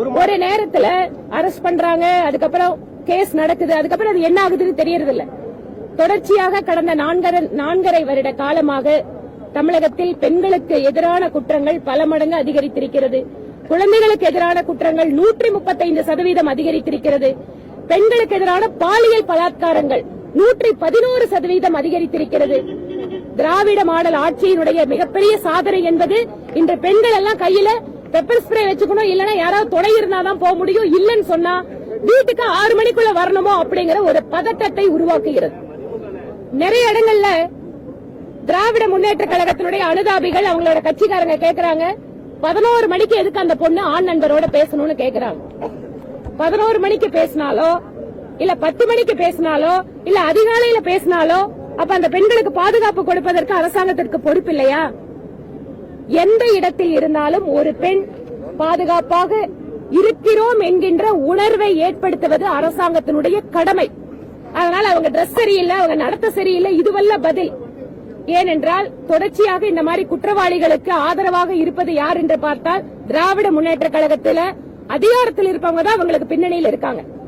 ஒரு நேரத்துல அரெஸ்ட் பண்றாங்க அதுக்கப்புறம் கேஸ் நடக்குது அதுக்கப்புறம் அது என்ன ஆகுதுன்னு தெரியறது இல்ல தொடர்ச்சியாக கடந்த நான்கரை வருட காலமாக தமிழகத்தில் பெண்களுக்கு எதிரான குற்றங்கள் பல மடங்கு அதிகரித்திருக்கிறது. குழந்தைகளுக்கு எதிரான குற்றங்கள் நூற்றி முப்பத்தைந்து சதவீதம் அதிகரித்திருக்கிறது. பெண்களுக்கு எதிரான பாலியல் பலாத்காரங்கள் நூற்றி பதினோரு சதவீதம் அதிகரித்திருக்கிறது. திராவிட மாடல் ஆட்சியினுடைய மிகப்பெரிய சாதனை என்பது இன்று பெண்கள் எல்லாம் கையில பெப்பர் ஸ்ப்ரே வச்சுக்கணும் இல்லனா யாராவது துணை இருந்தாதான் போக முடியும். இல்லன்னு சொன்னா வீட்டுக்கு ஆறு மணிக்குள்ள வரணுமோ அப்படிங்கிற ஒரு பதட்டத்தை உருவாக்குகிறது. நிறைய இடங்கள்ல திராவிட முன்னேற்ற கழகத்தினுடைய அனுதாபிகள் அவங்களோட கட்சிக்காரங்க கேக்குறாங்க. பதினோரு மணிக்கு எதுக்கு அந்த பொண்ணு ஆண் நண்பரோட பேசணும்னு கேக்குறாங்க. பதினோரு மணிக்கு பேசினாலோ இல்ல பத்து மணிக்கு பேசினாலோ இல்ல அதிகாலையில பேசினாலோ அப்ப அந்த பெண்களுக்கு பாதுகாப்பு கொடுப்பதற்கு அரசாங்கத்திற்கு பொறுப்பு இல்லையா? எந்த இடத்தில் இருந்தாலும் ஒரு பெண் பாதுகாப்பாக இருக்கிறோம் என்கின்ற உணர்வை ஏற்படுத்துவது அரசாங்கத்தினுடைய கடமை. அதனால் அவங்க ட்ரெஸ் சரியில்லை அவங்க நடத்த சரியில்லை இதுவல்ல பதில். ஏனென்றால் தொடர்ச்சியாக இந்த மாதிரி குற்றவாளிகளுக்கு ஆதரவாக இருப்பது யார் என்று பார்த்தால் திராவிட முன்னேற்ற கழகத்தில் அதிகாரத்தில் இருப்பவங்க தான் அவங்களுக்கு பின்னணியில் இருக்காங்க.